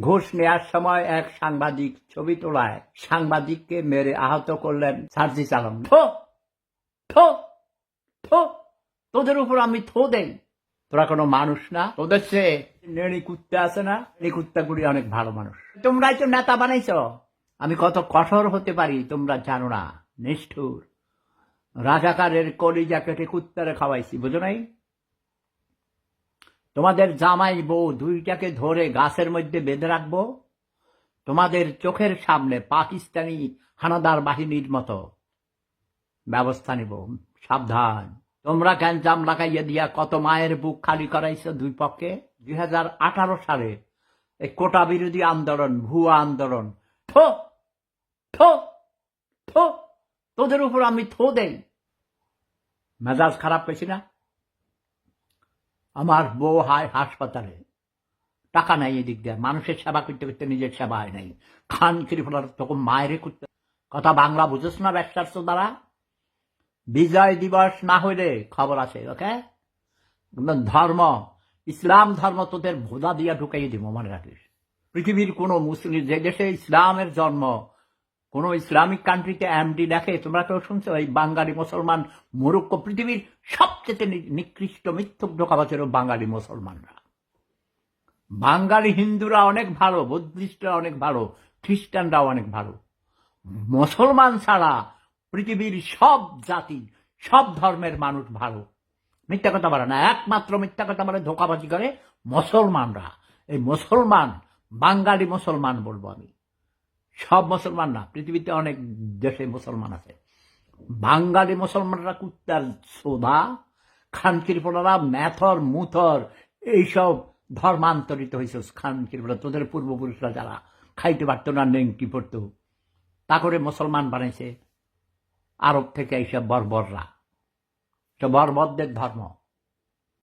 ঘুষ নেওয়ার সময় এক সাংবাদিক ছবি তোলায়। সাংবাদিককে মেরে আহত করলেন সার্জিস আলম। থো থো থো তোদের উপর আমি থো দেই। তোরা কোনো মানুষ না। তোদের সে নেড়ি কুত্তা আছে না? এই কুত্তাগুলি অনেক ভালো মানুষ। তোমরাই তো নেতা বানাইছ। আমি কত কঠোর হতে পারি তোমরা জানো না। নিষ্ঠুর। রাজাকারের কলিজা কেটে কুত্তারে খাওয়াইছি বুঝো নাই? তোমাদের জামাই বউ দুইটাকে ধরে গাছের মধ্যে বেঁধে রাখব। তোমাদের চোখের সামনে পাকিস্তানি হানাদার বাহিনীর মতো। ব্যবস্থা নিব। সাবধান। তোমরা গ্যাঞ্জাম লাগাইয়া দিয়া কত মায়ের বুক খালি করাইছো দুই পক্ষে? দুই হাজার আঠারো সালে এই কোটা বিরোধী আন্দোলন, ভুয়া আন্দোলন। থো! থো! থো! তোদের উপর আমি থো দেই। মেজাজ খারাপ পেয়েছি না? আমার বউ হায় হাসপাতালে। টাকা নাই এদিক দিয়ে। মানুষের সেবা করতে করতে নিজের সেবা হয় নাই। খান ত্রিপুরার তখন মায়েরে করতে। কথা বাংলা বুঝোস না ব্যবসার দ্বারা বিজয় দিবস না হইলে খবর আছে, ওকে? ধর্ম, ইসলাম ধর্ম তোদের ভোদা দিয়া ঢুকাইয়ে দিব, মনে রাখিস। পৃথিবীর কোন মুসলিম যে দেশে ইসলামের জন্ম কোন ইসলামিক কান্ট্রিতে এমডি দেখে, তোমরা কেউ শুনছো, এই বাঙালি মুসলমান মরক্কো পৃথিবীর সবচেয়ে নিকৃষ্ট মিথ্যুক ঢোকাবাচের বাঙালি মুসলমানরা। বাঙালি হিন্দুরা অনেক ভালো, বুদ্ধিস্টরা অনেক ভালো, খ্রিস্টানরাও অনেক ভালো। মুসলমান ছাড়া পৃথিবীর সব জাতি, সব ধর্মের মানুষ ভালো। মিথ্যা কথা বলে না, একমাত্র মিথ্যা কথা বলে, ধোকাবাজি করে মুসলমানরা। এই মুসলমান, বাঙালি মুসলমান বলব আমি। সব মুসলমান না, পৃথিবীতে অনেক দেশে মুসলমান আছে। বাঙালি মুসলমানরা কুত্তার সোদা খানকিরপোড়ারা ম্যাথর, মুথর, এইসব ধর্মান্তরিত হয়েছে খান খানকিরপোড়া তোদের পূর্বপুরুষরা যারা খাইতে পারতো না, নেংটি পড়তো, তা করে মুসলমান বানাইছে আরব থেকে এইসব বর্বররা। তো বর্বরদের ধর্ম।